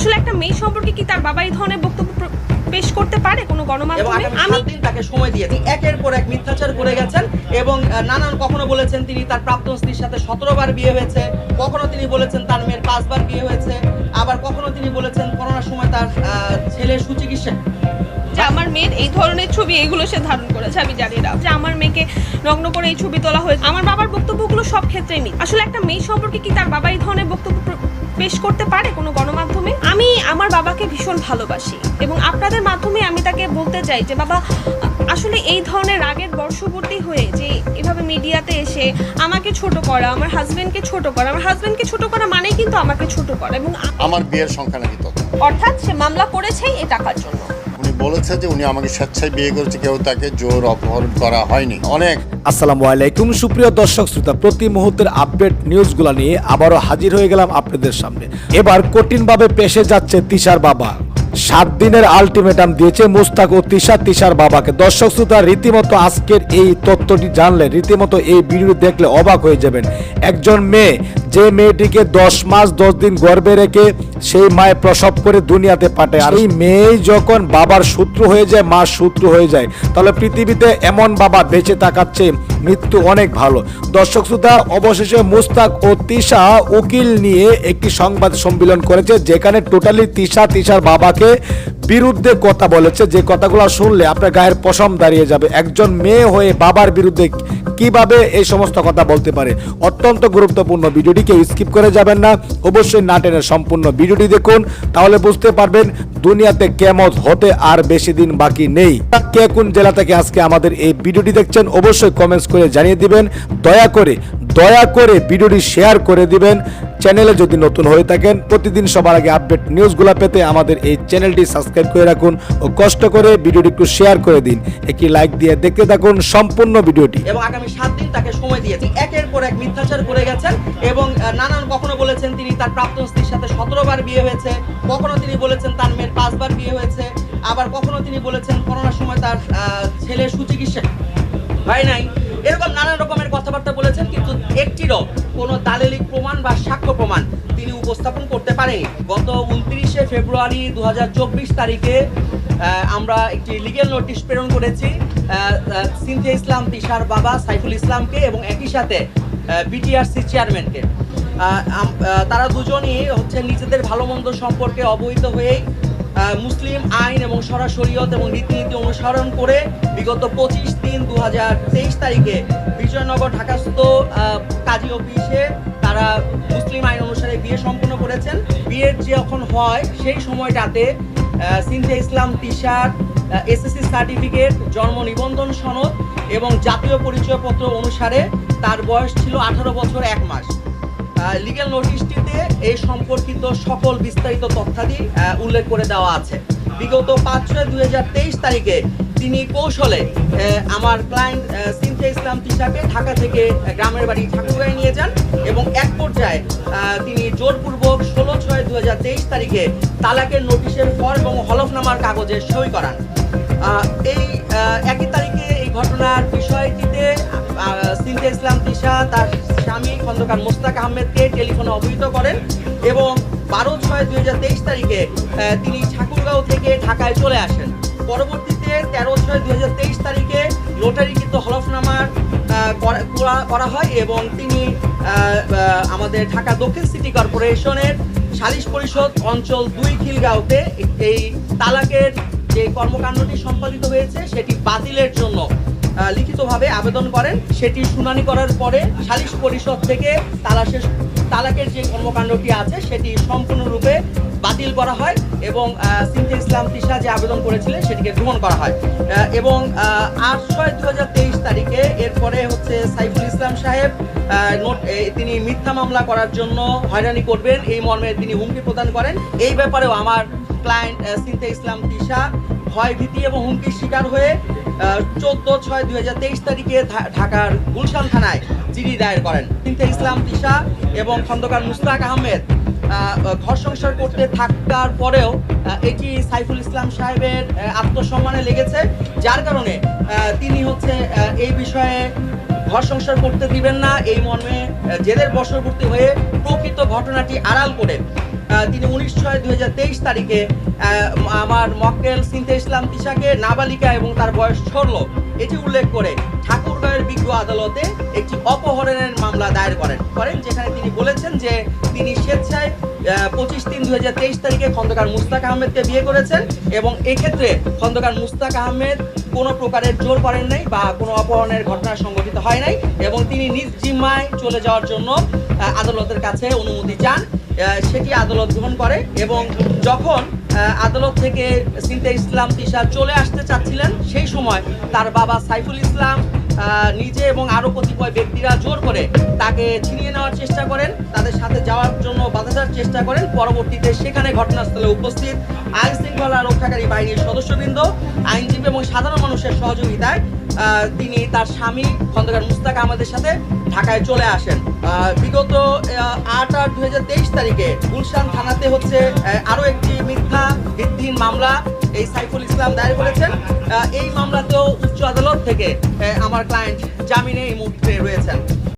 আসলে একটা মেয়ে সম্পর্কে কি তার বাবা এই ধরনের বক্তব্য পেশ করতে পারে কোনো গণমাধ্যমে? আমি তাকে সময় দিয়েছি একের পর এক মিথ্যাচার করে গেছেন এবং নানান কখনো বলেছেন তিনি তার প্রাক্তন স্ত্রীর সাথে সতেরো বার বিয়ে হয়েছে কখনো তিনি বলেছেন তার মেয়ের পাঁচবার বিয়ে হয়েছে আবার কখনো তিনি বলেছেন করোনার সময় তার ছেলের সুচিকিৎসা যে আমার মেয়ের এই ধরনের ছবি এগুলো সে ধারণ করেছে আমি জানি না। যে আমার মেয়েকে নগ্ন করে এই ছবি তোলা হয়েছে। আমার বাবার বক্তব্যগুলো সব ক্ষেত্রেই নেই আসলে একটা মেয়ে সম্পর্কে কি তার বাবা এই ধরনের বক্তব্য পেশ করতে পারে কোনো গণমাধ্যমে? আমি আমার বাবাকে ভীষণ ভালোবাসি এবং আপনাদের মাধ্যমে আমি তাকে বলতে চাই যে বাবা আসলে এই ধরনের রাগের বর্ষবর্তী হয়ে যে এভাবে মিডিয়াতে এসে আমাকে ছোট করা আমার হাজবেন্ডকে ছোট করা আমার হাজবেন্ডকে ছোট করা মানেই কিন্তু আমাকে ছোট করা এবং আমার বিয়ের সংখ্যা নাকি অর্থাৎ সে মামলা করেছেই এই টাকার জন্য। বলেছে যে উনি আমাকে স্বেচ্ছায় বিয়ে করেছে, কেউ তাকে জোর অপহরণ করা হয়নি। অনেক। আসসালামু আলাইকুম। সুপ্রিয় দর্শক শ্রোতা, প্রতি মুহূর্তের আপডেট নিউজগুলো নিয়ে আবারও হাজির হয়ে গেলাম আপনাদের সামনে। এবার কঠিনভাবে পেশে যাচ্ছে তিশার বাবা। সাত দিনের আলটিমেটাম দিয়েছে মুস্তাক ও তিশা। তিশার বাবাকে দর্শক শ্রোতা, রীতিমতো আজকের এই তথ্যটি জানলে, রীতিমতো এই ভিডিও দেখলে অবাক হয়ে যাবেন। একজন মেয়ে যে মেয়েটিকে দশ মাস, দশ দিন গর্বে রেখে সেই মায়ে প্রসব করে দুনিয়াতে পাঠায়। আর এই মেয়ে যখন বাবার সূত্র হয়ে যায়, মা সূত্র হয়ে যায়, তাহলে পৃথিবীতে এমন বাবা বেঁচে তাকাচ্ছে মৃত্যু অনেক ভালো। দর্শক শ্রোতা, অবশেষে মুস্তাক ও তিশা উকিল নিয়ে একটি সংবাদ সম্মেলন করেছে, যেখানে টোটালি তিশা তিশার বাবাকে বিরুদ্ধে কথা বলেছে। যে কথাগুলো শুনলে আপনার গায়ের পশম দাঁড়িয়ে যাবে। একজন মেয়ে হয়ে বাবার বিরুদ্ধে কীভাবে এই সমস্ত কথা বলতে পারে? অত্যন্ত গুরুত্বপূর্ণ ভিডিওটিকে স্কিপ করে যাবেন না। অবশ্যই নাটেনের সম্পূর্ণ ভিডিওটি দেখুন, তাহলে বুঝতে পারবেন দুনিয়াতে কেমত হতে আর বেশি দিন বাকি নেই। কে কোন জেলা থেকে আজকে আমাদের এই ভিডিওটি দেখছেন, অবশ্যই কমেন্টস করে জানিয়ে দিবেন। দয়া করে দয়া করে ভিডিওটি শেয়ার করে দিবেন। চ্যানেলে যদি নতুন হয়ে থাকেন, প্রতিদিন সবার আগে আপডেট নিউজগুলো পেতে আমাদের এই চ্যানেলটি সাবস্ক্রাইব করে রাখুন ও কষ্ট করে ভিডিওটি একটু শেয়ার করে দিন। একটি লাইক দিয়ে দেখতে থাকুন সম্পূর্ণ ভিডিওটি। এবং আগামী সাত দিন তাকে সময় দিয়েছি। একের পর এক মিথ্যাচার করে গেছেন এবং নানান কখনো বলেছেন তিনি তার প্রাক্তন স্ত্রীর সাথে সতেরো বার বিয়ে হয়েছে, কখনো তিনি বলেছেন তার মেয়ের পাঁচবার বিয়ে হয়েছে, আবার কখনো তিনি বলেছেন করোনার সময় তার ছেলের সুচিকিৎসা হয় নাই। এরকম নানান রকমের কথাবার্তা বলেছেন, কিন্তু একটিরও কোনো দালিলিক প্রমাণ বা সাক্ষ্য প্রমাণ তিনি উপস্থাপন করতে পারেনি। গত উনত্রিশে ফেব্রুয়ারি দু হাজার চব্বিশ তারিখে আমরা একটি লিগেল নোটিশ প্রেরণ করেছি সিনথিয়া ইসলাম, তিশার বাবা সাইফুল ইসলামকে এবং একই সাথে বিটিআরসি চেয়ারম্যানকে তারা দুজনই হচ্ছে নিজেদের ভালো মন্দ সম্পর্কে অবহিত হয়েই মুসলিম আইন এবং সরাসরিয়ত এবং রীতিনীতি অনুসরণ করে বিগত পঁচিশ তিন দু তারিখে বিজয়নগর ঢাকাস্থ কাজী অফিসে তারা মুসলিম আইন অনুসারে বিয়ে সম্পন্ন করেছেন। বিয়ের যখন হয়, সেই সময়টাতে সিনথিয়া ইসলাম তিশার এসএসসি সার্টিফিকেট, জন্ম নিবন্ধন সনদ এবং জাতীয় পরিচয়পত্র অনুসারে তার বয়স ছিল আঠারো বছর এক মাস। লিগ্যাল নোটিশটিতে এই সম্পর্কিত সকল বিস্তারিত তথ্যাদি উল্লেখ করে দেওয়া আছে। বিগত পাঁচ ছয় দুই তারিখে তিনি কৌশলে আমার ক্লায়েন্ট সিনথিয়া ইসলাম তিশাকে ঢাকা থেকে গ্রামের বাড়ি ঠাকুরগাঁয়ে নিয়ে যান এবং এক পর্যায়ে তিনি জোরপূর্বক ষোলো ছয় দু তারিখে তালাকের নোটিশের ফর্ম এবং হলফনামার কাগজে সই করান। এই একই তারিখে ঘটনার বিষয়টিতে আহ, ইসলাম তিশা তার স্বামী খন্দকার মোস্তাক আহমেদকে টেলিফোনে অবহিত করেন এবং বারো ছয় দুই তারিখে তিনি ঠাকুরগাঁও থেকে ঢাকায় চলে আসেন। পরবর্তীতে তেরো ছয় দুই তারিখে লোটারিকৃত হলফনামার করা- হয় এবং তিনি আমাদের ঢাকা দক্ষিণ সিটি কর্পোরেশনের সালিশ পরিষদ অঞ্চল দুই খিলগাঁওতে এই তালাকের যে কর্মকাণ্ডটি সম্পাদিত হয়েছে সেটি বাতিলের জন্য লিখিতভাবে আবেদন করেন। সেটি শুনানি করার পরে সালিশ পরিষদ থেকে তালাশের তালাকের যে কর্মকাণ্ডটি আছে সেটি সম্পূর্ণরূপে বাতিল করা হয় এবং আহ, ইসলাম তিশা যে আবেদন করেছিলেন সেটিকে গ্রহণ করা হয়। এবং আট ছয় দু তারিখে এরপরে হচ্ছে সাইফুল ইসলাম সাহেব নোট- তিনি মিথ্যা মামলা করার জন্য হয়রানি করবেন। এই মর্মে তিনি হুমকি প্রদান করেন। এই ব্যাপারেও আমার ক্লায়েন্ট সিনথিয়া ইসলাম তিশা ভয় ভীতি এবং হুমকির শিকার হয়ে চোদ্দ ছয় দুই হাজার তেইশ তারিখে ঢাকার গুলশান থানায় জিডি দায়ের করেন। সিনথিয়া ইসলাম তিশা এবং খন্দকার মুস্তাক আহমেদ ঘর সংসার করতে থাকার পরেও এটি সাইফুল ইসলাম সাহেবের আত্মসম্মানে লেগেছে, যার কারণে তিনি হচ্ছে এই বিষয়ে ঘর সংসার করতে দিবেন না। এই মর্মে জেলের বশবর্তী হয়ে প্রকৃত ঘটনাটি আড়াল করে তিনি উনিশ ছয় দুই তারিখে আমার মক্কেল সিনতে ইসলাম তিশাকে নাবালিকা এবং তার বয়স ষোলো। এটি উল্লেখ করে ঠাকুরগাঁয়ের বিজ্ঞ আদালতে একটি অপহরণের মামলা দায়ের করেন করেন, যেখানে তিনি বলেছেন যে তিনি স্বেচ্ছায় পঁচিশ তিন তেইশ তারিখে খন্দকার মুস্তাক আহমেদকে বিয়ে করেছেন এবং এক্ষেত্রে খন্দকার মুস্তাক আহমেদ কোনো প্রকারের জোর করেন নাই বা কোনো অপহরণের ঘটনা সংঘটিত হয় নাই এবং তিনি নিজ জিম্মায় চলে যাওয়ার জন্য আদালতের কাছে অনুমতি চান। সেটি আদালত গ্রহণ করে এবং যখন আদালত থেকে সিনতে ইসলাম তিশা চলে আসতে চাচ্ছিলেন, সেই সময় তার বাবা সাইফুল ইসলাম নিজে এবং আরও কতিপয় ব্যক্তিরা জোর করে তাকে ছিনিয়ে নেওয়ার চেষ্টা করেন তাদের সাথে যাওয়ার জন্য বাধা চেষ্টা করেন। পরবর্তীতে সেখানে ঘটনাস্থলে উপস্থিত আইন শৃঙ্খলা রক্ষাকারী বাহিনীর সদস্যবৃন্দ আইনজীবী এবং সাধারণ মানুষের সহযোগিতায় তিনি তার স্বামী খন্দকার মুস্তাক আমাদের সাথে ঢাকায় চলে আসেন। বিগত আট আট দুই তারিখে গুলশান থানাতে হচ্ছে আহ, আরও একটি মিথ্যা ভিত্তিহীন মামলা এই সাইফুল ইসলাম দায়ের করেছেন। এই মামলাতেও উচ্চ আদালত থেকে আমার ক্লায়েন্ট জামিনে এই মুহূর্তে রয়েছেন।